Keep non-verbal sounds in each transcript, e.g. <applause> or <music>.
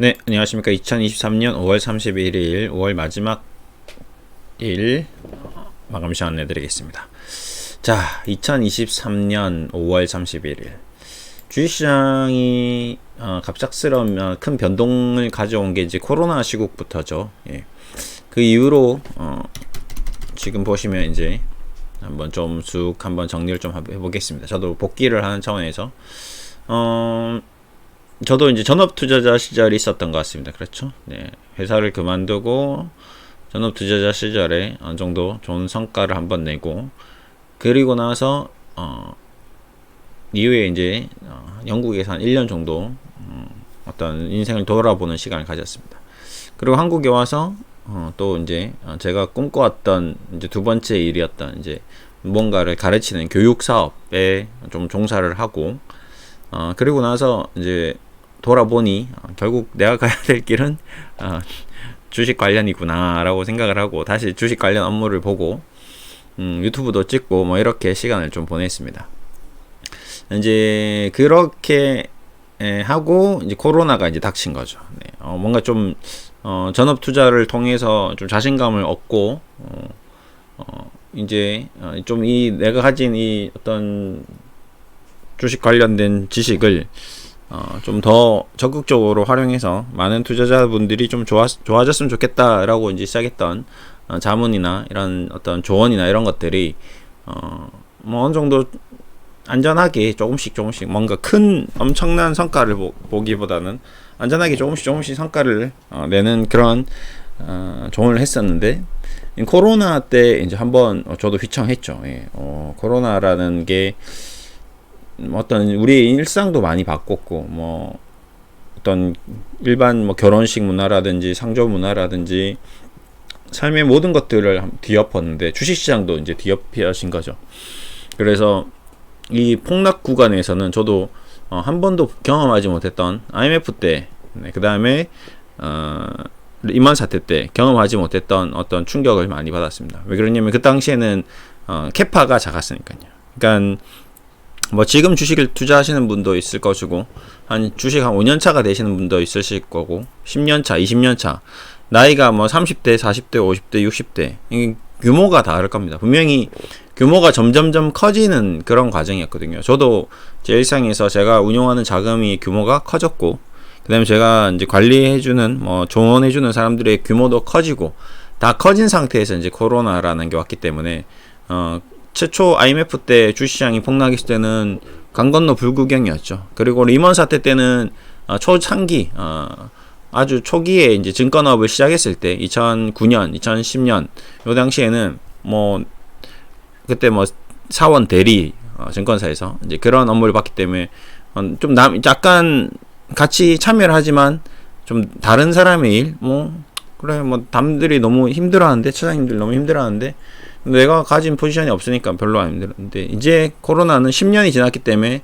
네, 안녕하십니까. 2023년 5월 31일, 5월 마지막 일 마감 시간 내드리겠습니다. 자, 2023년 5월 31일. 주식시장이 어, 갑작스러운 어, 큰 변동을 가져온 게 이제 코로나 시국부터죠. 예. 그 이후로 어, 지금 보시면 이제 한번 좀 쑥 한번 정리를 좀 해보겠습니다. 저도 복귀를 하는 차원에서 어, 저도 이제 전업 투자자 시절이 있었던 것 같습니다. 그렇죠? 네. 회사를 그만두고 전업 투자자 시절에 어느 정도 좋은 성과를 한번 내고 그리고 나서 어 이후에 이제 어, 영국에서 한 1년 정도 음, 어떤 인생을 돌아보는 시간을 가졌습니다. 그리고 한국에 와서 어, 또 이제 어, 제가 꿈꿔왔던 이제 두 번째 일이었던 이제 뭔가를 가르치는 교육 사업에 좀 종사를 하고 어, 그리고 나서 이제 돌아보니 어, 결국 내가 가야 될 길은 어, 주식 관련이구나라고 생각을 하고 다시 주식 관련 업무를 보고 음, 유튜브도 찍고 뭐 이렇게 시간을 좀 보냈습니다. 이제 그렇게 에, 하고 이제 코로나가 이제 닥친 거죠. 네. 어, 뭔가 좀 어, 전업 투자를 통해서 좀 자신감을 얻고 어, 어, 이제 어, 좀이 내가 가진 이 어떤 주식 관련된 지식을 어, 좀 더 적극적으로 활용해서 많은 투자자분들이 좀 좋아, 좋아졌으면 좋겠다라고 이제 시작했던 어, 자문이나 이런 어떤 조언이나 이런 것들이 어, 뭐 어느 정도 안전하게 조금씩 조금씩 뭔가 큰 엄청난 성과를 보, 보기보다는 안전하게 조금씩 조금씩 성과를 어, 내는 그런 어, 조언을 했었는데 코로나 때 이제 한번 저도 휘청했죠. 예. 어, 코로나라는 게 어떤 우리 일상도 많이 바꿨고 뭐 어떤 일반 뭐 결혼식 문화라든지 상조 문화라든지 삶의 모든 것들을 뒤엎었는데 주식시장도 이제 뒤엎여진 거죠. 그래서 이 폭락 구간에서는 저도 어, 한 번도 경험하지 못했던 IMF 때, 네, 그 다음에 어, 이만 사태 때 경험하지 못했던 어떤 충격을 많이 받았습니다. 왜 그러냐면 그 당시에는 어, 캐파가 작았으니까요. 그러니까 뭐 지금 주식을 투자하시는 분도 있을 것이고 한 주식 한 5년 차가 되시는 분도 있으실 거고 10년 차, 20년 차 나이가 뭐 30대, 40대, 50대, 60대 이 규모가 다를 겁니다. 분명히 규모가 점점점 커지는 그런 과정이었거든요. 저도 제 일상에서 제가 운용하는 자금이 규모가 커졌고 그다음에 제가 이제 관리해주는 뭐 조언해주는 사람들의 규모도 커지고 다 커진 상태에서 이제 코로나라는 게 왔기 때문에 어 최초 IMF 때 주시장이 폭락했을 때는 강 건너 불구경이었죠. 그리고 리먼 사태 때는 어, 초창기 어, 아주 초기에 이제 증권업을 시작했을 때 2009년, 2010년 요 당시에는 뭐 그때 뭐 사원 대리 어, 증권사에서 이제 그런 업무를 받기 때문에 어, 좀남 약간 같이 참여를 하지만 좀 다른 사람의 일 뭐 그래 뭐 남들이 너무 힘들어하는데 차장님들 너무 힘들어하는데 내가 가진 포지션이 없으니까 별로 안 힘들었는데 이제 코로나는 10년이 지났기 때문에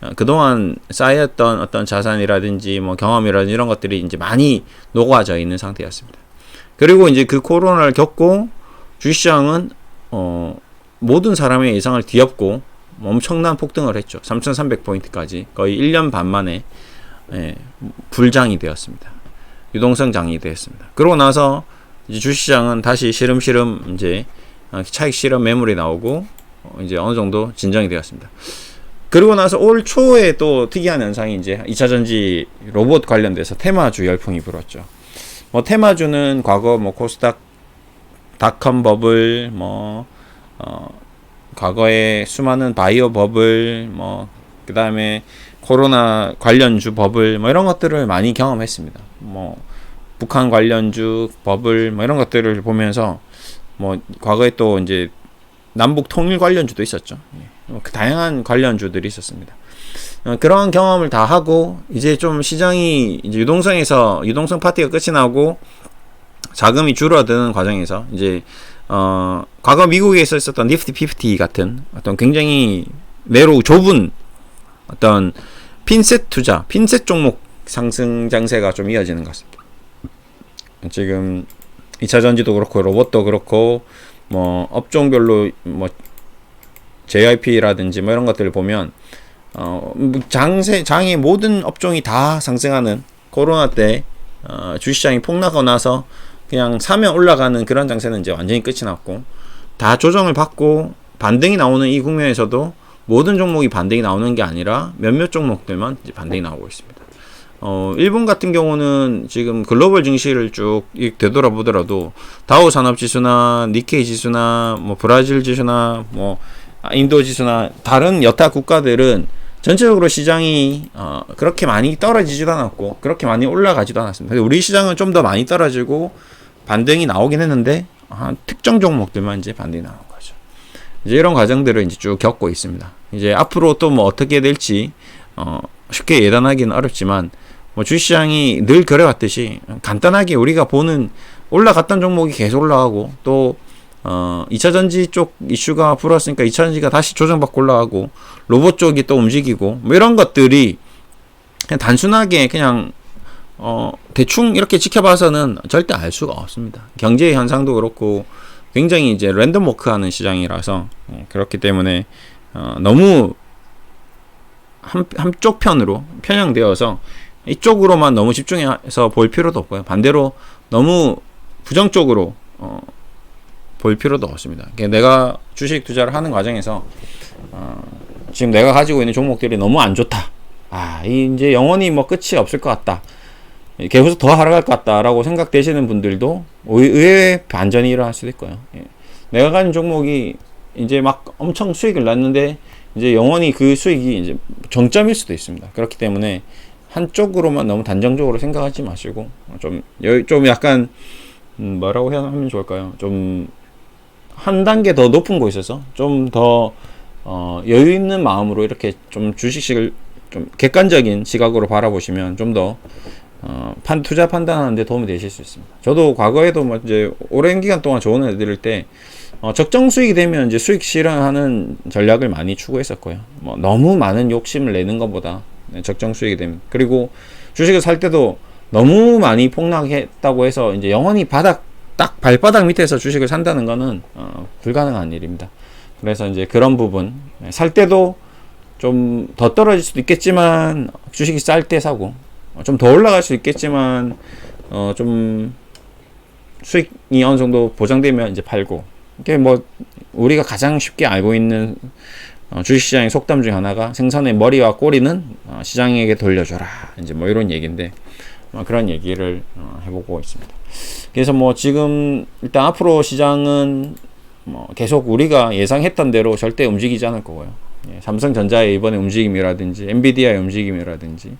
어, 그동안 쌓였던 어떤 자산이라든지 뭐 경험이라든지 이런 것들이 이제 많이 녹아져 있는 상태였습니다. 그리고 이제 그 코로나를 겪고 주시장은 어 모든 사람의 예상을 뒤엎고 엄청난 폭등을 했죠. 3,300포인트까지 거의 1년 반 만에 예, 불장이 되었습니다. 유동성 장이 되었습니다. 그러고 나서 주시장은 다시 시름시름 이제 어, 차익 실험 매물이 나오고 어, 이제 어느 정도 진정이 되었습니다. 그리고 나서 올 초에 또 특이한 현상이 이제 2차 전지 로봇 관련돼서 테마주 열풍이 불었죠. 뭐 테마주는 과거 뭐 코스닥 닷컴 버블 뭐 어, 과거에 수많은 바이오 버블 뭐 그다음에 코로나 관련주 버블 뭐 이런 것들을 많이 경험했습니다. 뭐 북한 관련주 버블 뭐 이런 것들을 보면서 뭐 과거에 또 이제 남북 통일 관련주도 있었죠. 예. 뭐그 다양한 관련주들이 있었습니다. 어, 그런 경험을 다 하고 이제 좀 시장이 이제 유동성에서 유동성 파티가 끝이 나고 자금이 줄어드는 과정에서 이제 어 과거 미국에서 있었던 니프티 피프티 같은 어떤 굉장히 매우 좁은 어떤 핀셋 투자, 핀셋 종목 상승 장세가 좀 이어지는 것 같습니다. 지금 2차 전지도 그렇고 로봇도 그렇고 뭐 업종별로 뭐 JIP라든지 뭐 이런 것들을 보면 어 장세 장의 모든 업종이 다 상승하는 코로나 때 어, 주시장이 폭락하고 나서 그냥 사면 올라가는 그런 장세는 이제 완전히 끝이 났고 다 조정을 받고 반등이 나오는 이 국면에서도 모든 종목이 반등이 나오는 게 아니라 몇몇 종목들만 이제 반등이 나오고 있습니다. 어, 일본 같은 경우는 지금 글로벌 증시를 쭉 되돌아보더라도 다우 산업 지수나 니케이 지수나 뭐 브라질 지수나 뭐 아, 인도 지수나 다른 여타 국가들은 전체적으로 시장이 어, 그렇게 많이 떨어지지도 않았고 그렇게 많이 올라가지도 않았습니다. 우리 시장은 좀 더 많이 떨어지고 반등이 나오긴 했는데 한 특정 종목들만 이제 반등이 나온 거죠. 이제 이런 과정들을 이제 쭉 겪고 있습니다. 이제 앞으로 또 뭐 어떻게 될지 어, 쉽게 예단하기는 어렵지만 뭐 주시장이 늘 그래왔듯이 간단하게 우리가 보는 올라갔던 종목이 계속 올라가고 또 어, 2차 전지 쪽 이슈가 불었으니까 2차 전지가 다시 조정받고 올라가고 로봇 쪽이 또 움직이고 뭐 이런 것들이 그냥 단순하게 그냥 어, 대충 이렇게 지켜봐서는 절대 알 수가 없습니다. 경제 현상도 그렇고 굉장히 이제 랜덤 워크하는 시장이라서 예, 그렇기 때문에 어, 너무 한, 한쪽 편으로 편향되어서 이쪽으로만 너무 집중해서 볼 필요도 없고요. 반대로 너무 부정적으로 어, 볼 필요도 없습니다. 내가 주식 투자를 하는 과정에서 어, 지금 내가 가지고 있는 종목들이 너무 안 좋다. 아, 이제 영원히 뭐 끝이 없을 것 같다. 계속 더 하락할 것 같다라고 생각되시는 분들도 의외의 반전이 일어날 수도 있고요. 예. 내가 가진 종목이 이제 막 엄청 수익을 났는데 이제 영원히 그 수익이 이제 정점일 수도 있습니다. 그렇기 때문에 한쪽으로만 너무 단정적으로 생각하지 마시고 좀, 좀 약간 음, 뭐라고 해야 하면 좋을까요? 좀 한 단계 더 높은 곳에서 좀더 어, 여유 있는 마음으로 이렇게 좀 주식식을 좀 객관적인 시각으로 바라보시면 좀더 어, 판 투자 판단하는데 도움이 되실 수 있습니다. 저도 과거에도 뭐 이제 오랜 기간 동안 조언을 해드릴 때 어, 적정 수익이 되면 이제 수익 실현하는 전략을 많이 추구했었고요. 뭐 너무 많은 욕심을 내는 것보다 네, 적정 수익이 되면 그리고 주식을 살 때도 너무 많이 폭락했다고 해서 이제 영원히 바닥 딱 발바닥 밑에서 주식을 산다는 거는 어, 불가능한 일입니다. 그래서 이제 그런 부분 네, 살 때도 좀 더 떨어질 수도 있겠지만 주식이 쌀 때 사고 좀 더 올라갈 수 있겠지만 어, 좀 수익이 어느 정도 보장되면 이제 팔고 이게 뭐 우리가 가장 쉽게 알고 있는 어, 주식시장의 속담 중 하나가 생선의 머리와 꼬리는 어, 시장에게 돌려줘라. 이제 뭐 이런 얘기인데 어, 그런 얘기를 어, 해보고 있습니다. 그래서 뭐 지금 일단 앞으로 시장은 뭐 계속 우리가 예상했던 대로 절대 움직이지 않을 거고요. 예, 삼성전자의 이번에 움직임이라든지 엔비디아의 움직임이라든지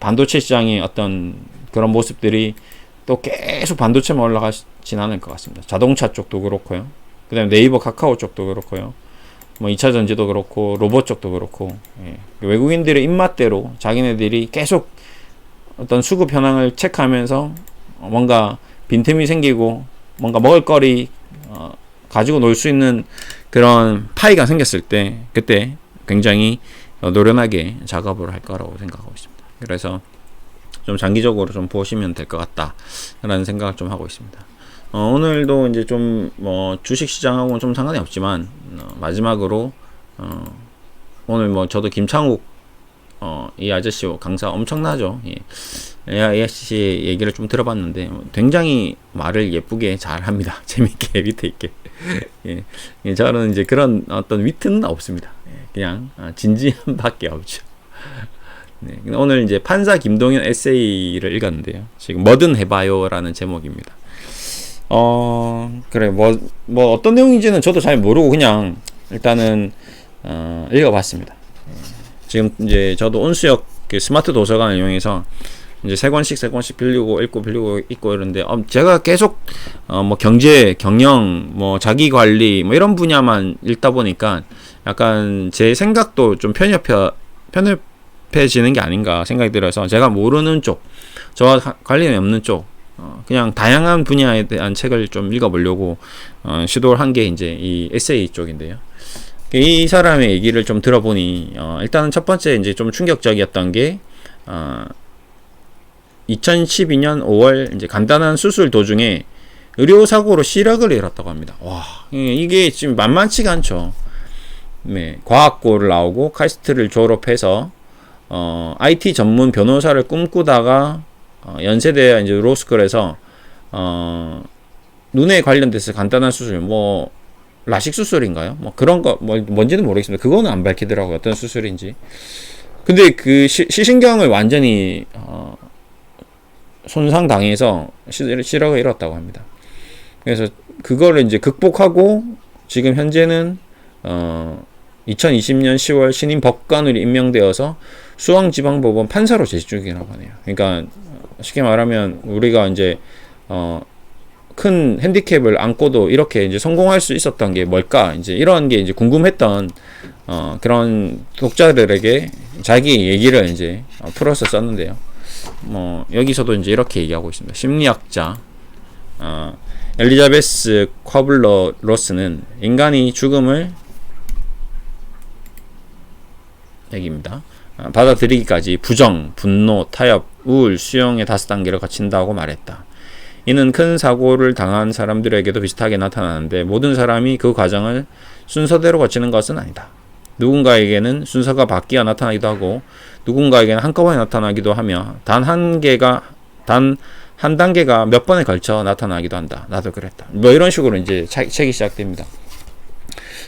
반도체 시장의 어떤 그런 모습들이 또 계속 반도체만 올라가진 않을 것 같습니다. 자동차 쪽도 그렇고요. 그 다음에 네이버 카카오 쪽도 그렇고요. 뭐 2차 전지도 그렇고 로봇 쪽도 그렇고 예. 외국인들의 입맛대로 자기네들이 계속 어떤 수급 현황을 체크하면서 뭔가 빈틈이 생기고 뭔가 먹을거리 어, 가지고 놀 수 있는 그런 파이가 생겼을 때 그때 굉장히 노련하게 작업을 할 거라고 생각하고 있습니다. 그래서 좀 장기적으로 좀 보시면 될 것 같다라는 생각을 좀 하고 있습니다. 어, 오늘도 이제 좀 뭐 주식 시장하고는 좀 상관이 없지만 어, 마지막으로 어, 오늘 뭐 저도 김창욱 어, 이 아저씨 강사 엄청나죠. 예. 이 아저씨 얘기를 좀 들어봤는데 굉장히 말을 예쁘게 잘 합니다. <laughs> 재밌게 위트 있게. <laughs> 예. 예. 저는 이제 그런 어떤 위트는 없습니다. 예. 그냥 아, 진지함밖에 없죠. <laughs> 네. 오늘 이제 판사 김동현 에세이를 읽었는데요. 지금 뭐든 해봐요라는 제목입니다. 어 그래 뭐뭐 뭐 어떤 내용인지는 저도 잘 모르고 그냥 일단은 어, 읽어봤습니다. 지금 이제 저도 온수역 그 스마트 도서관을 이용해서 이제 세 권씩 세 권씩 빌리고 읽고 빌리고 읽고 이런데 어, 제가 계속 어, 뭐 경제, 경영, 뭐 자기 관리 뭐 이런 분야만 읽다 보니까 약간 제 생각도 좀 편협해 편협해지는 게 아닌가 생각이 들어서 제가 모르는 쪽, 저와 관련이 없는 쪽 어, 그냥 다양한 분야에 대한 책을 좀 읽어보려고 어, 시도를 한 게 이제 이 에세이 쪽인데요. 이 사람의 얘기를 좀 들어보니 어, 일단은 첫 번째 이제 좀 충격적이었던 게 어, 2012년 5월 이제 간단한 수술 도중에 의료 사고로 시력을 잃었다고 합니다. 와 이게 지금 만만치가 않죠. 네, 과학고를 나오고 카이스트를 졸업해서 어, IT 전문 변호사를 꿈꾸다가 어, 연세대 이제 로스쿨에서 어, 눈에 관련돼서 간단한 수술, 뭐 라식 수술인가요? 뭐 그런 거 뭐, 뭔지는 모르겠습니다. 그거는 안 밝히더라고요. 어떤 수술인지. 근데 그 시, 시신경을 완전히 어, 손상 당해서 시, 시력을 잃었다고 합니다. 그래서 그거를 이제 극복하고 지금 현재는 어 2020년 10월 신임 법관으로 임명되어서 수원지방법원 판사로 재직 중이라고 하네요. 그러니까 쉽게 말하면 우리가 이제 어 큰 핸디캡을 안고도 이렇게 이제 성공할 수 있었던 게 뭘까? 이제 이런 게 이제 궁금했던 어 그런 독자들에게 자기 얘기를 이제 어, 풀어서 썼는데요. 뭐 여기서도 이제 이렇게 얘기하고 있습니다. 심리학자 어, 엘리자베스 쿼블러 로스는 인간이 죽음을 얘기입니다. 아, 받아들이기까지 부정, 분노, 타협, 우울, 수용의 다섯 단계를 거친다고 말했다. 이는 큰 사고를 당한 사람들에게도 비슷하게 나타나는데 모든 사람이 그 과정을 순서대로 거치는 것은 아니다. 누군가에게는 순서가 바뀌어 나타나기도 하고 누군가에게는 한꺼번에 나타나기도 하며 단 한 개가 단 한 단계가 몇 번에 걸쳐 나타나기도 한다. 나도 그랬다. 뭐 이런 식으로 이제 책이 시작됩니다.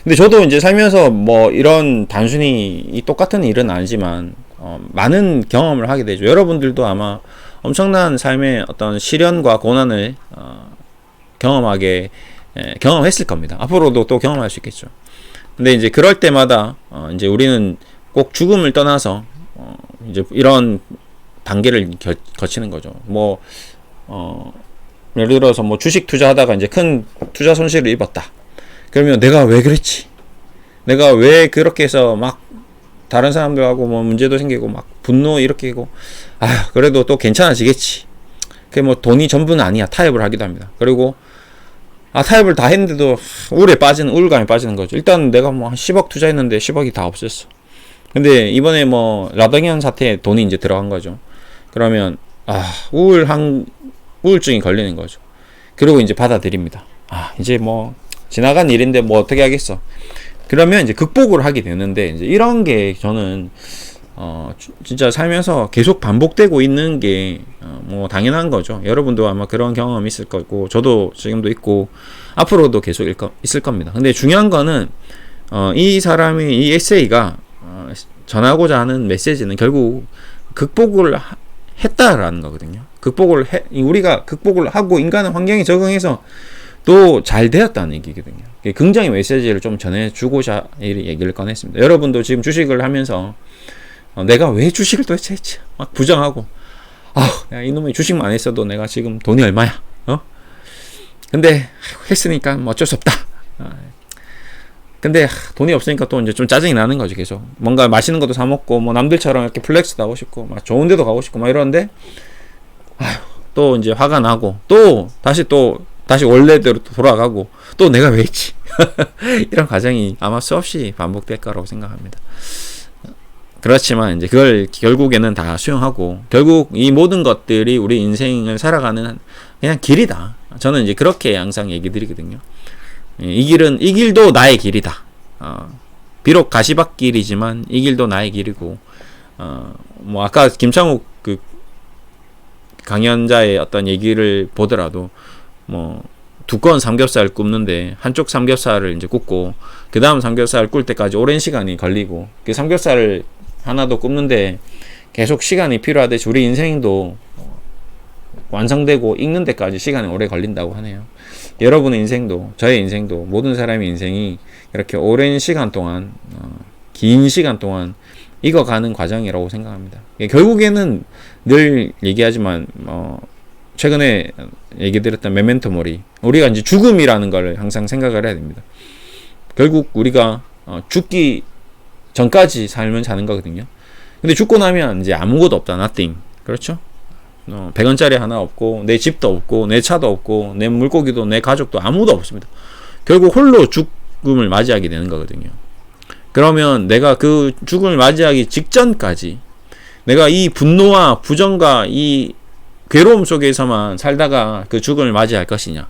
근데 저도 이제 살면서 뭐 이런 단순히 이 똑같은 일은 아니지만 어, 많은 경험을 하게 되죠. 여러분들도 아마 엄청난 삶의 어떤 시련과 고난을 어, 경험하게 예, 경험했을 겁니다. 앞으로도 또 경험할 수 있겠죠. 근데 이제 그럴 때마다 어, 이제 우리는 꼭 죽음을 떠나서 어, 이제 이런 단계를 겨, 거치는 거죠. 뭐 어, 예를 들어서 뭐 주식 투자하다가 이제 큰 투자 손실을 입었다. 그러면 내가 왜 그랬지? 내가 왜 그렇게 해서 막 다른 사람들하고 뭐 문제도 생기고 막 분노 이렇게 하고 아 그래도 또 괜찮아지겠지. 그게 뭐 돈이 전부는 아니야 타협을 하기도 합니다. 그리고 아 타협을 다 했는데도 우울에 빠지는 우울감에 빠지는 거죠. 일단 내가 뭐 한 10억 투자했는데 10억이 다 없었어. 근데 이번에 뭐 라더기안 사태에 돈이 이제 들어간 거죠. 그러면 아 우울한 우울증이 걸리는 거죠. 그리고 이제 받아들입니다. 아 이제 뭐 지나간 일인데 뭐 어떻게 하겠어. 그러면 이제 극복을 하게 되는데 이제 이런 게 저는 어 진짜 살면서 계속 반복되고 있는 게뭐 어 당연한 거죠. 여러분도 아마 그런 경험 있을 거고 저도 지금도 있고 앞으로도 계속 있을 겁니다. 근데 중요한 거는 어 이 사람이 이 에세이가 어 전하고자 하는 메시지는 결국 극복을 하, 했다라는 거거든요. 극복을 해, 우리가 극복을 하고 인간은 환경에 적응해서 또 잘 되었다는 얘기거든요. 굉장히 메시지를 좀 전해주고자 이 얘기를 꺼냈습니다. 여러분도 지금 주식을 하면서 어, 내가 왜 주식을 도대체 했지? 막 부정하고 아, 이놈의 주식만 했어도 내가 지금 돈이 얼마야? 어? 근데 했으니까 뭐 어쩔 수 없다. 아, 근데 돈이 없으니까 또 이제 좀 짜증이 나는 거죠 계속 뭔가 맛있는 것도 사 먹고 뭐 남들처럼 이렇게 플렉스도 하고 싶고 막 좋은 데도 가고 싶고 막 이러는데 아휴 또 이제 화가 나고 또 다시 또 다시 원래대로 돌아가고 또 내가 왜 했지? <laughs> 이런 과정이 아마 수없이 반복될 거라고 생각합니다. 그렇지만 이제 그걸 결국에는 다 수용하고 결국 이 모든 것들이 우리 인생을 살아가는 그냥 길이다. 저는 이제 그렇게 항상 얘기 드리거든요. 예, 이 길은 이 길도 나의 길이다. 어, 비록 가시밭길이지만 이 길도 나의 길이고 어, 뭐 아까 김창욱 그 강연자의 어떤 얘기를 보더라도 뭐 두꺼운 삼겹살 굽는데 한쪽 삼겹살을 이제 굽고 그 다음 삼겹살 꿀 때까지 오랜 시간이 걸리고 그 삼겹살을 하나 더 굽는데 계속 시간이 필요하듯이 우리 인생도 완성되고 익는 데까지 시간이 오래 걸린다고 하네요. 여러분의 인생도 저의 인생도 모든 사람의 인생이 이렇게 오랜 시간 동안 어, 긴 시간 동안 익어가는 과정이라고 생각합니다. 결국에는 늘 얘기하지만 어, 최근에 얘기 드렸던 메멘토 모리 우리가 이제 죽음이라는 걸 항상 생각을 해야 됩니다. 결국 우리가 어, 죽기 전까지 삶을 사는 거거든요. 근데 죽고 나면 이제 아무것도 없다, nothing. 그렇죠? 어, 100원짜리 하나 없고 내 집도 없고 내 차도 없고 내 물고기도 내 가족도 아무도 없습니다. 결국 홀로 죽음을 맞이하게 되는 거거든요. 그러면 내가 그 죽음을 맞이하기 직전까지 내가 이 분노와 부정과 이 괴로움 속에서만 살다가 그 죽음을 맞이할 것이냐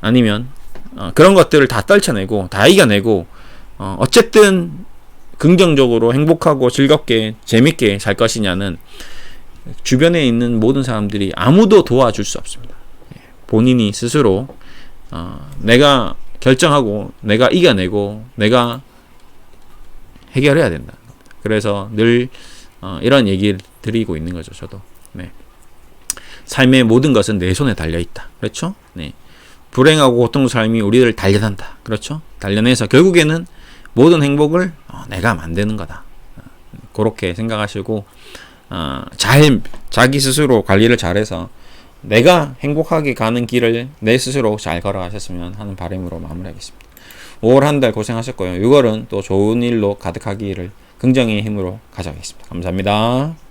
아니면 어, 그런 것들을 다 떨쳐내고 다 이겨내고 어, 어쨌든 긍정적으로 행복하고 즐겁게 재밌게 살 것이냐는 주변에 있는 모든 사람들이 아무도 도와줄 수 없습니다. 예, 본인이 스스로 어, 내가 결정하고 내가 이겨내고 내가 해결해야 된다. 그래서 늘 어, 이런 얘기를 드리고 있는 거죠. 저도. 네. 삶의 모든 것은 내 손에 달려 있다. 그렇죠? 네. 불행하고 고통 삶이 우리를 단련한다. 그렇죠? 단련해서 결국에는 모든 행복을 어, 내가 만드는 거다. 어, 그렇게 생각하시고 어, 잘 자기 스스로 관리를 잘해서 내가 행복하게 가는 길을 내 스스로 잘 걸어가셨으면 하는 바람으로 마무리하겠습니다. 5월 한 달 고생하셨고요. 6월은 또 좋은 일로 가득하기를 긍정의 힘으로 가져가겠습니다. 감사합니다.